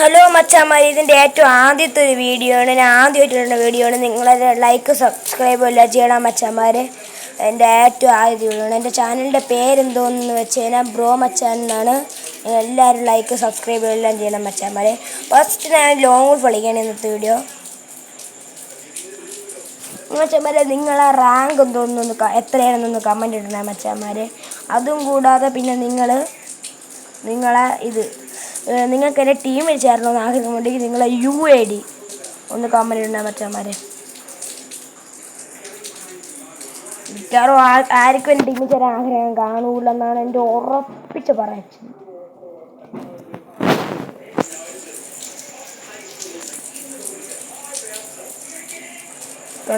Hello മച്ചാമാർ ഇതിന്റെ ഏറ്റവും ആദ്യത്തെ ഒരു വീഡിയോ ആണ്. ഞാൻ ആദ്യമായിട്ടുള്ള വീഡിയോ ആണ്. നിങ്ങളത് ലൈക്ക് സബ്സ്ക്രൈബ് എല്ലാം ചെയ്യണം മച്ചാമാർ എന്റെ ഏറ്റവും ആദ്യത്തെ വീഡിയോ ആണ്. എന്റെ ചാനലിന്റെ പേരെന്തോന്ന് വെച്ച് കഴിഞ്ഞാൽ ബ്രോ മച്ചാൻ എന്നാണ്. എല്ലാവരും ലൈക്ക് സബ്സ്ക്രൈബ് എല്ലാം ചെയ്യണം മച്ചാമാർ ഫസ്റ്റ് ഞാൻ ലോങ് കളിക്കണം ഇന്നത്തെ വീഡിയോ മച്ചാമാരെ നിങ്ങളെ റാങ്ക് എന്തോന്നൊന്ന് എത്രയാണെന്നൊന്ന് കമന്റ് ഇടണേ മച്ചാമാരെ. അതും കൂടാതെ പിന്നെ നിങ്ങൾ നിങ്ങളെ ഇത് നിങ്ങൾക്ക് എന്റെ ടീമിൽ ചേരണമെന്ന് ആഗ്രഹമുണ്ടെങ്കിൽ നിങ്ങളെ യു എ ഡി ഒന്ന് കമന്റ് ഇടണേ മച്ചാമാരെ മിക്കവാറും ആർക്കും എന്റെ ടീമിൽ ചേരാൻ ആഗ്രഹം കാണൂലെന്നാണ് എന്റെ ഉറപ്പിച്ച് പറയുന്നത്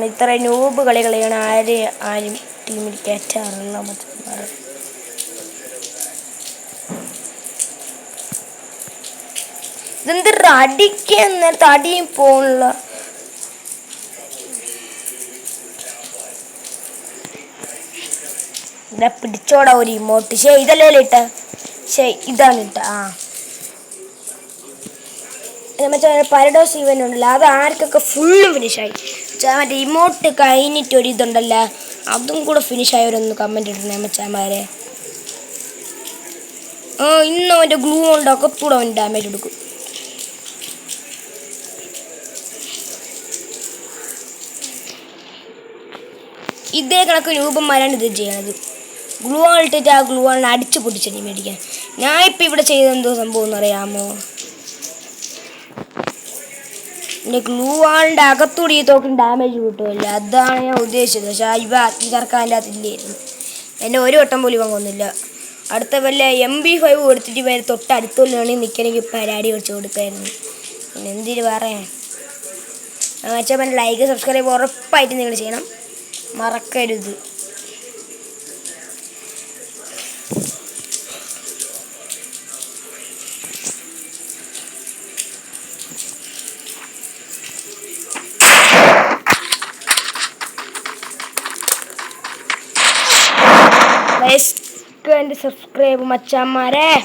ഇത്ര നൂബ് കളികളെയാണ് ആരും ആരും ടീമിൽ കയറ്റാറുള്ള മച്ചന്മാർ ഇതെന്തൊരു അടിക്കുന്ന തടിയും പോണില്ല ഇതാ പിടിച്ചോടാ ഒരു ഇമോട്ട് ശേ ഇതല്ലേ ഇട്ട? ശേ ഇതാണ് ഇട്ട ആ. മറ്റേ പരഡോസ് ഇവൻ ഉണ്ടല്ലോ അത് ആർക്കൊക്കെ ഫുള്ള് ഫിനിഷായി മറ്റേ ഇമോട്ട് കഴിഞ്ഞിട്ട് ഒരു ഇതുണ്ടല്ലോ അതും കൂടെ ഫിനിഷ് ആയവരൊന്ന് കമന്റ് ഇടണേ മച്ചാമാരെ ഇന്ന് അവന്റെ ഗ്ലൂ ഉണ്ടോ കൂടെ അവൻ ഡാമേജ് കൊടുക്കും ഇതേ കണക്ക് രൂപന്മാരാണ് ഇത് ചെയ്യണത്. ഗ്ലൂ ആൾ ഇട്ടിട്ട് ആ ഗ്ലൂ ആളിനെ അടിച്ച് നീ മേടിക്കാൻ. ഞാൻ ഇപ്പം ഇവിടെ ചെയ്ത എന്തോ സംഭവം എന്ന് അറിയാമോ? എന്റെ ഗ്ലൂ ആളിന്റെ അകത്തൂടി ഈ തോക്കിന് ഡാമേജ് കിട്ടുമല്ലോ. അതാണ് ഞാൻ ഉദ്ദേശിച്ചത്. പക്ഷേ ഇവ അത്തി തർക്കാൻ അതിന്റെ അകത്തില്ലായിരുന്നു എന്നെ ഒരു വട്ടം പോലും ഇവൻ കൊന്നില്ല. അടുത്ത വല്ല എം ബി ഫൈവ് കൊടുത്തിട്ട് ഇവർ തൊട്ടടുത്തുള്ളാണെങ്കിൽ നിൽക്കണമെങ്കിൽ പരാടി വെച്ച് കൊടുക്കായിരുന്നു പിന്നെ എന്തിന് പറയാൻ? വെച്ചാൽ ലൈക്ക് സബ്സ്ക്രൈബ് ഉറപ്പായിട്ട് നിങ്ങൾ ചെയ്യണം. മറക്കരുത്. എന്റെ സബ്സ്ക്രൈബ് മച്ചാന്മാരെ.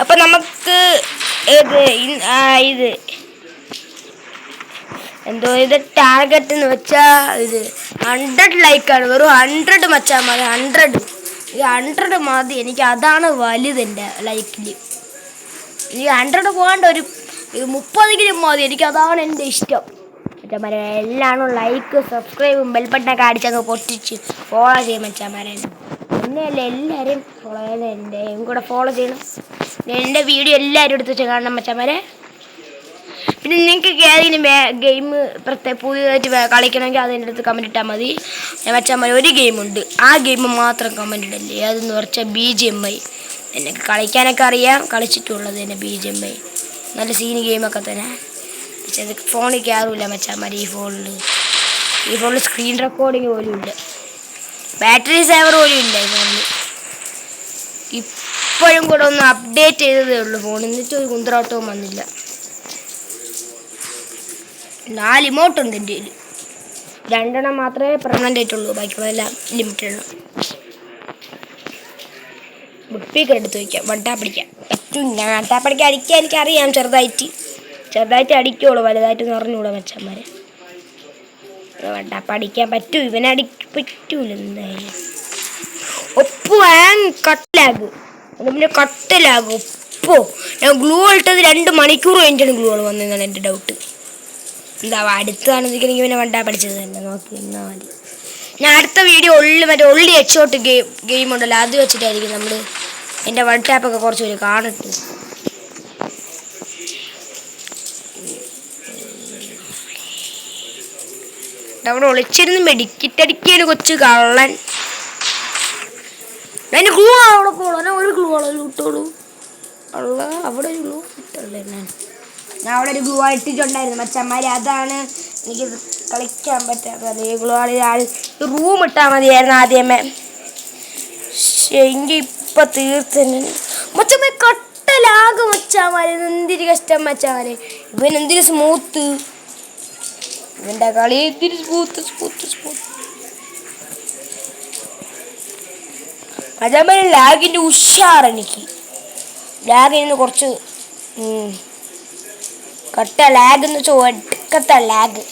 അപ്പം നമുക്ക് ഇത് ഇത്. എന്തോ ഇത് ടാർഗറ്റ് എന്ന് വെച്ചാൽ ഇത് ഹൺഡ്രഡ് ലൈക്കാണ് വെറും ഹൺഡ്രഡ് മച്ചാന്മാരെ ഹൺഡ്രഡ് ഈ ഹൺഡ്രഡ് മതി. എനിക്ക് അതാണ് വലുത് എന്റെ ലൈക്കിൽ ഈ ഹൺഡ്രഡ് പോകാണ്ട് ഒരു മുപ്പതെങ്കിലും മതി. എനിക്ക് അതാണ് എന്റെ ഇഷ്ടം. മച്ചാന്മാരെ എല്ലാവരും ലൈക്ക് സബ്സ്ക്രൈബും ബെൽബട്ടനൊക്കെ അടിച്ചങ്ങ് പൊട്ടിച്ച് ഫോളോ ചെയ്യും മച്ചാന്മാരെ എന്നെയല്ല എല്ലാവരും ഫോളോ ചെയ്യണം എന്റെയും കൂടെ ഫോളോ ചെയ്യണം. എന്റെ വീഡിയോ എല്ലാവരും എടുത്ത് വെച്ച് കാണണം മച്ചാന്മാരെ പിന്നെ നിങ്ങൾക്ക് ഏതെങ്കിലും ഗെയിം പ്രത്യേക പുതിയതായിട്ട് കളിക്കണമെങ്കിൽ അതിന്റെ അടുത്ത് കമന്റ് ഇട്ടാൽ മതി. വെച്ചാൽ മതി ഒരു ഗെയിമുണ്ട് ആ ഗെയിം മാത്രം കമന്റ് ഇടല്ലേ? അതെന്ന് പറഞ്ഞാൽ ബി ജി എം ഐ എനിക്ക് കളിക്കാനൊക്കെ അറിയാം. കളിച്ചിട്ടുള്ളത് തന്നെ ബി ജി എം ഐ നല്ല സീനി ഗെയിമൊക്കെ തന്നെ. പക്ഷേ അത് ഫോണിൽ കയറില്ല വെച്ചാൽ മതി ഈ ഫോണിൽ ഈ ഫോണിൽ സ്ക്രീൻ റെക്കോർഡിങ് പോലും ഇല്ല. ബാറ്ററി സേവർ പോലും ഇല്ല ഈ ഫോണിൽ ഇപ്പോഴും കൂടെ ഒന്ന് അപ്ഡേറ്റ് ചെയ്തതേ ഉള്ളൂ ഫോൺ എന്നിട്ട് ഒരു കുന്തറാട്ടവും വന്നില്ല. നാല് ഇമോട്ട് ഉണ്ട് എന്റെ കയ്യിൽ രണ്ടെണ്ണം മാത്രമേ പെർമനന്റ് ആയിട്ടുള്ളൂ ബാക്കിയുള്ളതെല്ലാം ലിമിറ്റഡ് ആണ്. ബുക്കിക്ക് എടുത്ത് വയ്ക്കാം ടാപ്പ് അടിക്കാം. പറ്റും ഞാൻ വട്ടാ പിടിക്കാൻ അടിക്കാൻ എനിക്കറിയാം ചെറുതായിട്ട്. ചെറുതായിട്ട് അടിക്കുള്ളൂ വലുതായിട്ട് അറിഞ്ഞൂടാ മച്ചന്മാരെ. ടാപ്പ് അടിക്കാൻ പറ്റൂ ഇവനെ അടി പറ്റൂല എന്തായാലും. ഒപ്പ് കട്ടിലാകു. കട്ടലാഗ് പിന്നെ കട്ടിലാകും ഒപ്പോ. ഞാൻ ഗ്ലൂ ഇട്ടത് രണ്ട് മണിക്കൂർ കഴിഞ്ഞിട്ടാണ് ഗ്ലൂ വന്നതെന്നാണ് എന്റെ ഡൗട്ട് എന്താ അടുത്താണെന്നെങ്കിൽ പിന്നെ വണ്ടാ പഠിച്ചത് തന്നെ. നോക്കി എന്നാ മതി. ഞാൻ അടുത്ത വീഡിയോ ഉള്ളി മറ്റേ ഉള്ളി ഹെഡ്ഷോട്ട് ഗെയിം ഗെയിം ഉണ്ടല്ലോ അത് വെച്ചിട്ടായിരിക്കും നമ്മൾ എന്റെ വൺ ടാപ്പൊക്കെ കുറച്ച് പേര് കാണട്ടെ. അവിടെ ഒളിച്ചിരുന്ന് മെഡിക്കിട്ടടിക്കാണ് കൊച്ചു കള്ളൻ. അതിന് ഗ്ലൂ അവിടെ പോകണം ഒരു ക്ലൂ ആളോ ഇട്ടോളൂ ഉള്ള അവിടെ ഒരു ക്ലൂ കിട്ടല്ലേ ഞാൻ ഞാൻ അവിടെ ഒരു ഗ്ലൂ ഇട്ടിട്ടുണ്ടായിരുന്നു മച്ചന്മാര് അതാണ് എനിക്ക് കളിക്കാൻ പറ്റാത്തത് ഗ്ലൂ ആൾ. റൂം ഇട്ടാൽ മതിയായിരുന്നു ആദ്യമേ. എങ്കിൽ എങ്കി ഇപ്പൊ തീർത്തന്നെ. മച്ചമ്മ കട്ടലാകെ മച്ചാമാരെ എന്തിരി കഷ്ടം മച്ചാമാരെ ഇവൻ എന്തിരി സ്മൂത്ത് ഇവന്റെ കളി എന്തിരി സ്മൂത്ത് സ്മൂത്ത് സ്മൂത്ത് മച്ചാമാരെ ലാഗിന്റെ ഉഷാർ എനിക്ക് നിന്ന് കുറച്ച് കട്ട ലാഗ് എന്ന് വെച്ചാൽ ഒടുക്കത്തെ ലാഗ്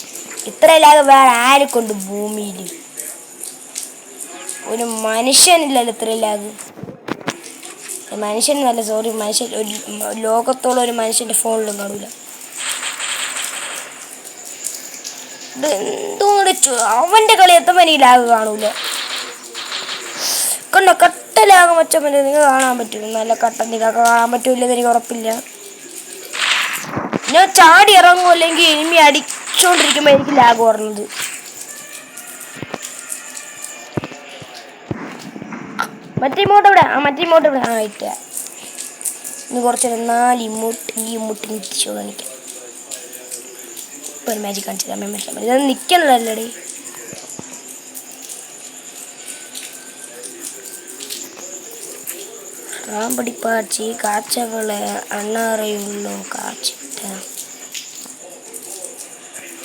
ഇത്ര ലാഗ് വേറെ ആരെക്കൊണ്ട് ഭൂമിയിൽ. ഒരു മനുഷ്യനില്ലല്ലോ ഇത്ര ലാഗ് മനുഷ്യനല്ല സോറി മനുഷ്യൻ ഒരു ലോകത്തോളം ഒരു മനുഷ്യന്റെ ഫോണിലും കാണില്ല ഇത് എന്തോടെ അവന്റെ കളി എത്തുമ്പോൾ ഈ ലാഗ് കാണൂല? കണ്ടോ കട്ട ലാഗ് മച്ചമ്മ നിങ്ങൾക്ക് കാണാൻ പറ്റും. നല്ല കട്ട നിങ്ങൾക്ക് കാണാൻ പറ്റൂലെന്ന് എനിക്ക് ഉറപ്പില്ല. ഞാൻ ചാടി ഇറങ്ങും അല്ലെങ്കിൽ ഇനിമി അടിച്ചോണ്ടിരിക്കുമ്പോൾ എനിക്ക് ലാഗ് പറഞ്ഞത് മറ്റേ ഇമോട്ട് ഇവിടെ ആ മറ്റേ ഇമോട്ട് ഇവിടെ. ആ ഇട്ട. ഇനി കുറച്ച് നേരം നാല് ഇമോട്ട് ഈ ഇമോട്ട് തിരിച്ചു കാണിക്കാം. ഒരു മാജിക് കാണിച്ചു തരാം. മനസ്സിലായി ഇത് നിൽക്കണല്ലേ റാമ്പടിപ്പാച്ചി കാച്ചകളെ അണ്ണാറയുള്ളൂ കാച്ചിട്ട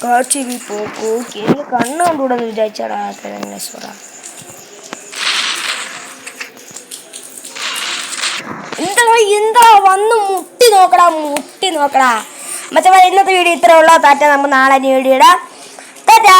കാച്ചിരി പോക്കു എനിക്ക് കണ്ണുകൊണ്ടുകൂടെ വിചാരിച്ചാടാ തെരഞ്ഞെസ്വറ എന്താ എന്താ വന്ന് മുട്ടി നോക്കടാ മുട്ടി നോക്കടാ മറ്റേ ഇന്നത്തെ വീഡിയോ ഇത്രേ ഉള്ളൂ താറ്റ നമുക്ക് നാളെ വീഡിയോ ഇടാം ടാറ്റാ